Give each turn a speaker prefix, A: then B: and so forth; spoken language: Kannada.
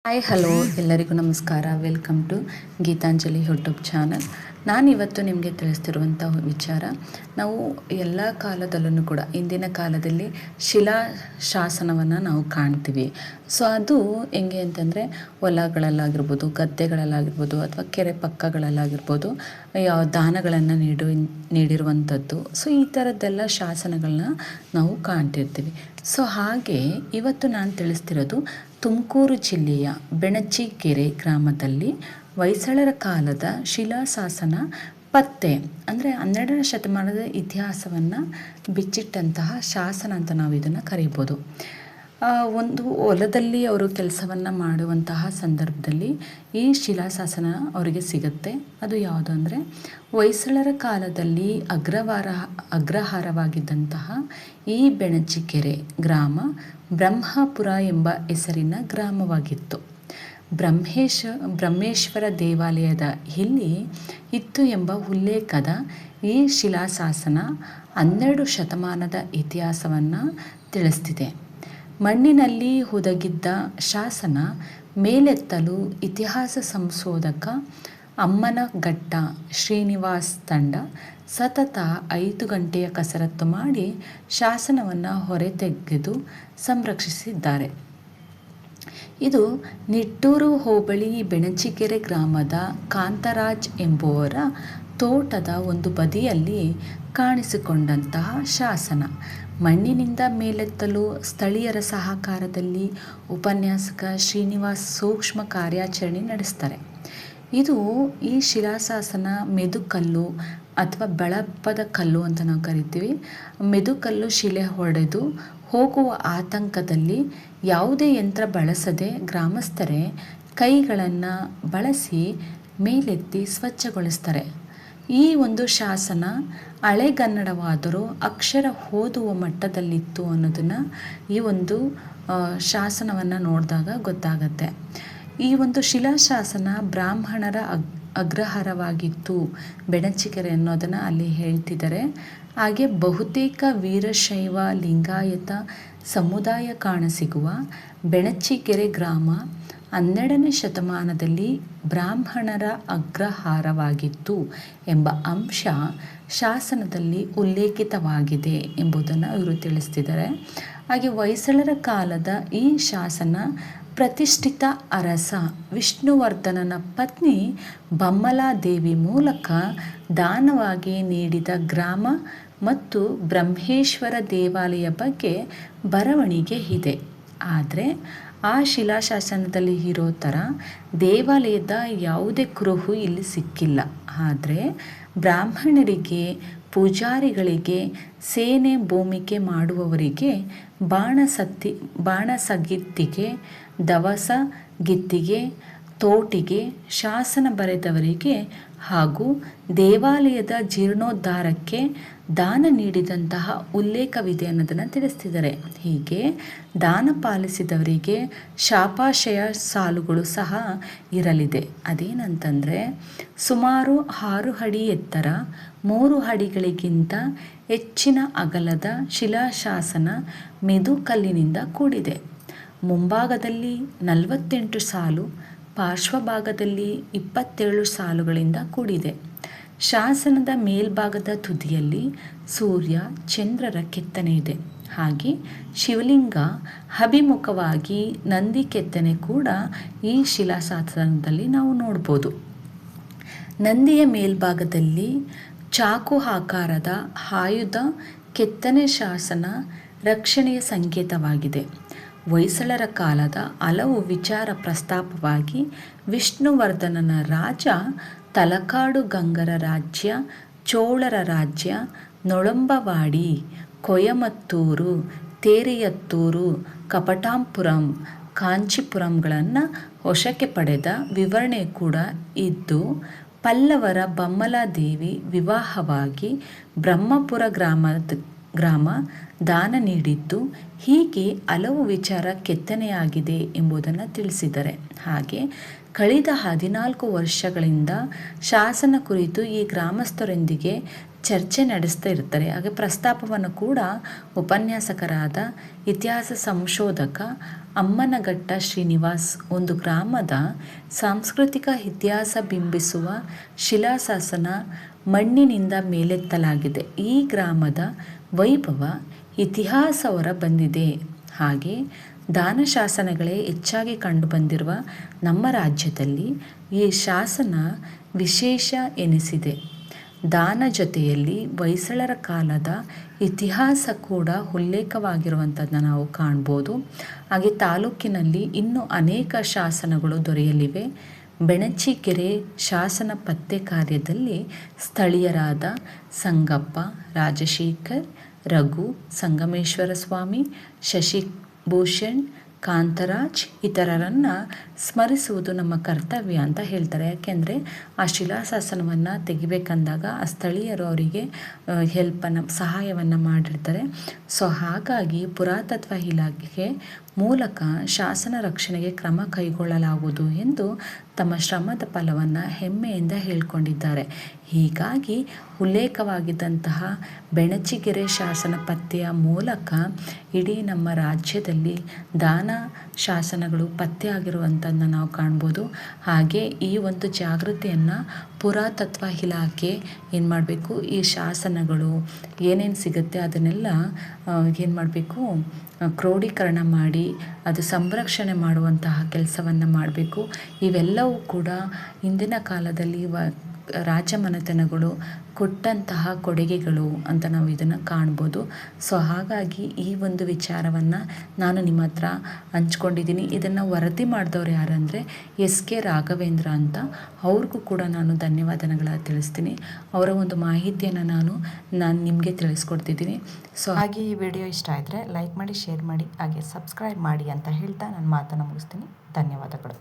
A: ಹಾಯ್ ಹಲೋ ಎಲ್ಲರಿಗೂ ನಮಸ್ಕಾರ welcome to Geetanjali YouTube channel ನಾನಿವತ್ತು ನಿಮಗೆ ತಿಳಿಸ್ತಿರುವಂಥ ವಿಚಾರ. ನಾವು ಎಲ್ಲ ಕಾಲದಲ್ಲೂ ಕೂಡ ಇಂದಿನ ಕಾಲದಲ್ಲಿ ಶಿಲಾ ಶಾಸನವನ್ನು ನಾವು ಕಾಣ್ತೀವಿ. ಸೊ ಅದು ಹೆಂಗೆ ಅಂತಂದರೆ ಹೊಲಗಳಲ್ಲಾಗಿರ್ಬೋದು, ಗದ್ದೆಗಳಲ್ಲಾಗಿರ್ಬೋದು ಅಥವಾ ಕೆರೆ ಪಕ್ಕಗಳಲ್ಲಾಗಿರ್ಬೋದು ಯಾವ ದಾನಗಳನ್ನು ನೀಡು, ನೀಡಿರುವಂಥದ್ದು. ಸೊ ಈ ಥರದ್ದೆಲ್ಲ ಶಾಸನಗಳನ್ನ ನಾವು ಕಾಣ್ತಿರ್ತೀವಿ. ಸೊ ಹಾಗೆ ಇವತ್ತು ನಾನು ತಿಳಿಸ್ತಿರೋದು ತುಮಕೂರು ಜಿಲ್ಲೆಯ ಬೆಣಚಿಕೆರೆ ಗ್ರಾಮದಲ್ಲಿ ಹೊಯ್ಸಳರ ಕಾಲದ ಶಿಲಾಶಾಸನ ಪತ್ತೆ, ಅಂದರೆ ಹನ್ನೆರಡನೇ ಶತಮಾನದ ಇತಿಹಾಸವನ್ನು ಬಿಚ್ಚಿಟ್ಟಂತಹ ಶಾಸನ ಅಂತ ನಾವು ಇದನ್ನು ಕರೀಬೋದು. ಒಂದು ಹೊಲದಲ್ಲಿ ಅವರು ಕೆಲಸವನ್ನು ಮಾಡುವಂತಹ ಸಂದರ್ಭದಲ್ಲಿ ಈ ಶಿಲಾಶಾಸನ ಅವರಿಗೆ ಸಿಗುತ್ತೆ. ಅದು ಯಾವುದು ಅಂದರೆ ಹೊಯ್ಸಳರ ಕಾಲದಲ್ಲಿ ಅಗ್ರವಾರ, ಅಗ್ರಹಾರವಾಗಿದ್ದಂತಹ ಈ ಬೆಣಚಿಕೆರೆ ಗ್ರಾಮ ಬ್ರಹ್ಮಪುರ ಎಂಬ ಹೆಸರಿನ ಗ್ರಾಮವಾಗಿತ್ತು. ಬ್ರಹ್ಮೇಶ, ಬ್ರಹ್ಮೇಶ್ವರ ದೇವಾಲಯದ ಇಲ್ಲಿ ಇತ್ತು ಎಂಬ ಉಲ್ಲೇಖದ ಈ ಶಿಲಾಶಾಸನ ಹನ್ನೆರಡು ಶತಮಾನದ ಇತಿಹಾಸವನ್ನು ತಿಳಿಸ್ತಿದೆ. ಮಣ್ಣಿನಲ್ಲಿ ಹುದಗಿದ್ದ ಶಾಸನ ಮೇಲೆತ್ತಲು ಇತಿಹಾಸ ಸಂಶೋಧಕ ಅಮ್ಮನಘಟ್ಟ ಶ್ರೀನಿವಾಸ್ ತಂಡ ಸತತ ಐದು ಗಂಟೆಯ ಕಸರತ್ತು ಮಾಡಿ ಶಾಸನವನ್ನು ಹೊರತೆಗೆದು ಸಂರಕ್ಷಿಸಿದ್ದಾರೆ. ಇದು ನಿಟ್ಟೂರು ಹೋಬಳಿ ಬೆಣಚಿಕೆರೆ ಗ್ರಾಮದ ಕಾಂತರಾಜ್ ಎಂಬುವರ ತೋಟದ ಒಂದು ಬದಿಯಲ್ಲಿ ಕಾಣಿಸಿಕೊಂಡಂತಹ ಶಾಸನ. ಮಣ್ಣಿನಿಂದ ಮೇಲೆತ್ತಲು ಸ್ಥಳೀಯರ ಸಹಕಾರದಲ್ಲಿ ಉಪನ್ಯಾಸಕ ಶ್ರೀನಿವಾಸ್ ಸೂಕ್ಷ್ಮ ಕಾರ್ಯಾಚರಣೆ ನಡೆಸ್ತಾರೆ. ಇದು ಈ ಶಿಲಾಶಾಸನ ಮೆದುಕಲ್ಲು ಅಥವಾ ಬೆಳಪದ ಕಲ್ಲು ಅಂತ ನಾವು ಕರಿತೀವಿ. ಮೆದುಕಲ್ಲು ಶಿಲೆ ಹೊಡೆದು ಹೋಗುವ ಆತಂಕದಲ್ಲಿ ಯಾವುದೇ ಯಂತ್ರ ಬಳಸದೆ ಗ್ರಾಮಸ್ಥರೇ ಕೈಗಳನ್ನು ಬಳಸಿ ಮೇಲೆತ್ತಿ ಸ್ವಚ್ಛಗೊಳಿಸ್ತಾರೆ. ಈ ಒಂದು ಶಾಸನ ಹಳೆಗನ್ನಡವಾದರೂ ಅಕ್ಷರ ಓದುವ ಮಟ್ಟದಲ್ಲಿತ್ತು ಅನ್ನೋದನ್ನು ಈ ಒಂದು ಶಾಸನವನ್ನು ನೋಡಿದಾಗ ಗೊತ್ತಾಗತ್ತೆ. ಈ ಒಂದು ಶಿಲಾಶಾಸನ ಬ್ರಾಹ್ಮಣರ ಅಗ್, ಅಗ್ರಹಾರವಾಗಿತ್ತು. ಬೆಣಚಿಕೆರೆ ಅನ್ನೋದನ್ನು ಅಲ್ಲಿ ಹೇಳ್ತಿದ್ದಾರೆ. ಹಾಗೆ ಬಹುತೇಕ ವೀರಶೈವ ಲಿಂಗಾಯತ ಸಮುದಾಯ ಕಾಣಸಿಗುವ ಬೆಣಚಿಕೆರೆ ಗ್ರಾಮ ಹನ್ನೆರಡನೇ ಶತಮಾನದಲ್ಲಿ ಬ್ರಾಹ್ಮಣರ ಅಗ್ರಹಾರವಾಗಿತ್ತು ಎಂಬ ಅಂಶ ಶಾಸನದಲ್ಲಿ ಉಲ್ಲೇಖಿತವಾಗಿದೆ ಎಂಬುದನ್ನು ಇವರು ತಿಳಿಸ್ತಿದ್ದಾರೆ. ಹಾಗೆ ಹೊಯ್ಸಳರ ಕಾಲದ ಈ ಶಾಸನ ಪ್ರತಿಷ್ಠಿತ ಅರಸ ವಿಷ್ಣುವರ್ಧನನ ಪತ್ನಿ ಬಮ್ಮಲಾದೇವಿ ಮೂಲಕ ದಾನವಾಗಿ ನೀಡಿದ ಗ್ರಾಮ ಮತ್ತು ಬ್ರಹ್ಮೇಶ್ವರ ದೇವಾಲಯ ಬಗ್ಗೆ ಬರವಣಿಗೆ ಇದೆ. ಆದರೆ ಆ ಶಿಲಾಶಾಸನದಲ್ಲಿ ಇರೋ ಥರ ದೇವಾಲಯದ ಯಾವುದೇ ಕುರುಹು ಇಲ್ಲಿ ಸಿಕ್ಕಿಲ್ಲ. ಆದರೆ ಬ್ರಾಹ್ಮಣರಿಗೆ, ಪೂಜಾರಿಗಳಿಗೆ, ಸೇನೆ ಭೂಮಿಕೆ ಮಾಡುವವರಿಗೆ, ಬಾಣಸತ್ತಿ, ಬಾಣಸಗಿತ್ತಿಗೆ, ದವಸ ಗಿತ್ತಿಗೆ ತೋಟಿಗೆ ಶಾಸನ ಬರೆದವರಿಗೆ ಹಾಗೂ ದೇವಾಲಯದ ಜೀರ್ಣೋದ್ಧಾರಕ್ಕೆ ದಾನ ನೀಡಿದಂತಹ ಉಲ್ಲೇಖವಿದೆ ಅನ್ನೋದನ್ನು ತಿಳಿಸ್ತಿದ್ದಾರೆ. ಹೀಗೆ ದಾನ ಪಾಲಿಸಿದವರಿಗೆ ಶಾಪಾಶಯ ಸಾಲುಗಳು ಸಹ ಇರಲಿದೆ. ಅದೇನಂತಂದರೆ ಸುಮಾರು ಆರು ಅಡಿ ಎತ್ತರ ಮೂರು ಅಡಿಗಳಿಗಿಂತ ಹೆಚ್ಚಿನ ಅಗಲದ ಶಿಲಾಶಾಸನ ಮೆದುಕಲ್ಲಿನಿಂದ ಕೂಡಿದೆ. ಮುಂಭಾಗದಲ್ಲಿ ನಲವತ್ತೆಂಟು ಸಾಲು ಪಾರ್ಶ್ವಭಾಗದಲ್ಲಿ ಇಪ್ಪತ್ತೇಳು ಸಾಲುಗಳಿಂದ ಕೂಡಿದೆ. ಶಾಸನದ ಮೇಲ್ಭಾಗದ ತುದಿಯಲ್ಲಿ ಸೂರ್ಯ, ಚಂದ್ರರ ಕೆತ್ತನೆ ಇದೆ. ಹಾಗೆ ಶಿವಲಿಂಗ ಅಭಿಮುಖವಾಗಿ ನಂದಿ ಕೆತ್ತನೆ ಕೂಡ ಈ ಶಿಲಾಶಾಸನದಲ್ಲಿ ನಾವು ನೋಡ್ಬೋದು. ನಂದಿಯ ಮೇಲ್ಭಾಗದಲ್ಲಿ ಚಾಕು ಆಕಾರದ ಆಯುಧ ಕೆತ್ತನೆ ಶಾಸನ ರಕ್ಷಣೆಯ ಸಂಕೇತವಾಗಿದೆ. ಹೊಯ್ಸಳರ ಕಾಲದ ಹಲವು ವಿಚಾರ ಪ್ರಸ್ತಾಪವಾಗಿ ವಿಷ್ಣುವರ್ಧನನ ರಾಜ, ತಲಕಾಡು ಗಂಗರ ರಾಜ್ಯ, ಚೋಳರ ರಾಜ್ಯ, ನೊಳಂಬವಾಡಿ, ಕೊಯಮತ್ತೂರು, ತೇರಿಯತ್ತೂರು, ಕಪಟಾಂಪುರಂ, ಕಾಂಚಿಪುರಂಗಳನ್ನು ವಶಕ್ಕೆ ಪಡೆದ ವಿವರಣೆ ಕೂಡ ಇದ್ದು, ಪಲ್ಲವರ ಬಮ್ಮಲಾದೇವಿ ವಿವಾಹವಾಗಿ ಬ್ರಹ್ಮಪುರ ಗ್ರಾಮದ ಗ್ರಾಮ ದಾನ ನೀಡಿದ್ದು ಹೀಗೆ ಹಲವು ವಿಚಾರ ಕೆತ್ತನೆಯಾಗಿದೆ ಎಂಬುದನ್ನು ತಿಳಿಸಿದ್ದಾರೆ ಹಾಗೆ ಕಳೆದ ಹದಿನಾಲ್ಕು ವರ್ಷಗಳಿಂದ ಶಾಸನ ಕುರಿತು ಈ ಗ್ರಾಮಸ್ಥರೊಂದಿಗೆ ಚರ್ಚೆ ನಡೆಸ್ತಾ ಇರ್ತಾರೆ ಹಾಗೆ ಪ್ರಸ್ತಾಪವನ್ನು ಕೂಡ ಉಪನ್ಯಾಸಕರಾದ ಇತಿಹಾಸ ಸಂಶೋಧಕ ಅಮ್ಮನಘಟ್ಟ ಶ್ರೀನಿವಾಸ್ ಒಂದು ಗ್ರಾಮದ ಸಾಂಸ್ಕೃತಿಕ ಇತಿಹಾಸ ಬಿಂಬಿಸುವ ಶಿಲಾಶಾಸನ ಮಣ್ಣಿನಿಂದ ಮೇಲೆತ್ತಲಾಗಿದೆ. ಈ ಗ್ರಾಮದ ವೈಭವ ಇತಿಹಾಸವರ ಬಂದಿದೆ. ಹಾಗೆ ದಾನ ಶಾಸನಗಳೇ ಹೆಚ್ಚಾಗಿ ಕಂಡುಬಂದಿರುವ ನಮ್ಮ ರಾಜ್ಯದಲ್ಲಿ ಈ ಶಾಸನ ವಿಶೇಷ ಎನಿಸಿದೆ. ದಾನ ಜೊತೆಯಲ್ಲಿ ಹೊಯ್ಸಳರ ಕಾಲದ ಇತಿಹಾಸ ಕೂಡ ಉಲ್ಲೇಖವಾಗಿರುವಂಥದ್ದನ್ನ ನಾವು ಕಾಣ್ಬೋದು. ಹಾಗೆ ತಾಲೂಕಿನಲ್ಲಿ ಇನ್ನೂ ಅನೇಕ ಶಾಸನಗಳು ದೊರೆಯಲಿವೆ. ಬೆಣಚಿಕೆರೆ ಶಾಸನ ಪತ್ತೆ ಕಾರ್ಯದಲ್ಲಿ ಸ್ಥಳೀಯರಾದ ಸಂಗಪ್ಪ, ರಾಜಶೇಖರ್, ರಘು ಸಂಗಮೇಶ್ವರ ಸ್ವಾಮಿ ಶಶಿಭೂಷಣ್, ಕಾಂತರಾಜ್ ಇತರರನ್ನು ಸ್ಮರಿಸುವುದು ನಮ್ಮ ಕರ್ತವ್ಯ ಅಂತ ಹೇಳ್ತಾರೆ. ಯಾಕೆಂದರೆ ಆ ಶಿಲಾಶಾಸನವನ್ನು ತೆಗಿಬೇಕಂದಾಗ ಆ ಸ್ಥಳೀಯರು ಅವರಿಗೆ ಹೆಲ್ಪನ್ನು ಸಹಾಯವನ್ನು ಮಾಡಿರ್ತಾರೆ. ಸೊ ಹಾಗಾಗಿ ಪುರಾತತ್ವ ಇಲಾಖೆ ಮೂಲಕ ಶಾಸನ ರಕ್ಷಣೆಗೆ ಕ್ರಮ ಕೈಗೊಳ್ಳಲಾಗುವುದು ಎಂದು ತಮ್ಮ ಶ್ರಮದ ಫಲವನ್ನು ಹೆಮ್ಮೆಯಿಂದ ಹೇಳಿಕೊಂಡಿದ್ದಾರೆ. ಹೀಗಾಗಿ ಉಲ್ಲೇಖವಾಗಿದ್ದಂತಹ ಬೆಣಚಿಗೆರೆ ಶಾಸನ ಪತ್ತೆಯ ಮೂಲಕ ಇಡೀ ನಮ್ಮ ರಾಜ್ಯದಲ್ಲಿ ದಾನ ಶಾಸನಗಳು ಪತ್ತೆಯಾಗಿರುವಂಥದ್ದನ್ನು ನಾವು ಕಾಣ್ಬೋದು. ಹಾಗೆ ಈ ಒಂದು ಜಾಗೃತಿಯನ್ನು அப்படின்னா ಪುರಾತತ್ವ ಇಲಾಖೆ ಏನು ಮಾಡಬೇಕು? ಈ ಶಾಸನಗಳು ಏನೇನು ಸಿಗುತ್ತೆ ಅದನ್ನೆಲ್ಲ ಏನು ಮಾಡಬೇಕು? ಕ್ರೋಢೀಕರಣ ಮಾಡಿ ಅದು ಸಂರಕ್ಷಣೆ ಮಾಡುವಂತಹ ಕೆಲಸವನ್ನು ಮಾಡಬೇಕು. ಇವೆಲ್ಲವೂ ಕೂಡ ಇಂದಿನ ಕಾಲದಲ್ಲಿ ವ ರಾಜಮನೆತನಗಳು ಕೊಟ್ಟಂತಹ ಕೊಡುಗೆಗಳು ಅಂತ ನಾವು ಇದನ್ನು ಕಾಣ್ಬೋದು. ಸೊ, ಹಾಗಾಗಿ ಈ ಒಂದು ವಿಚಾರವನ್ನು ನಾನು ನಿಮ್ಮ ಹತ್ರ ಹಂಚ್ಕೊಂಡಿದ್ದೀನಿ. ಇದನ್ನು ವರದಿ ಮಾಡಿದವ್ರು ಯಾರಂದರೆ ಎಸ್ ಕೆ ರಾಘವೇಂದ್ರ ಅಂತ. ಅವ್ರಿಗೂ ಕೂಡ ನಾನು ಧನ್ಯವಾದಗಳ ತಿಳಿಸ್ತೀನಿ. ಅವರ ಒಂದು ಮಾಹಿತಿಯನ್ನು ನಾನು ನಾನು ನಿಮಗೆ ತಿಳಿಸ್ಕೊಡ್ತಿದ್ದೀನಿ. ಸೊ
B: ಹಾಗೆ ಈ ವಿಡಿಯೋ ಇಷ್ಟ ಆದರೆ ಲೈಕ್ ಮಾಡಿ ಶೇರ್ ಮಾಡಿ, ಹಾಗೆ ಸಬ್ಸ್ಕ್ರೈಬ್ ಮಾಡಿ ಅಂತ ಹೇಳ್ತಾ ನಾನು ಮಾತನ್ನು ಮುಗಿಸ್ತೀನಿ. ಧನ್ಯವಾದಗಳು.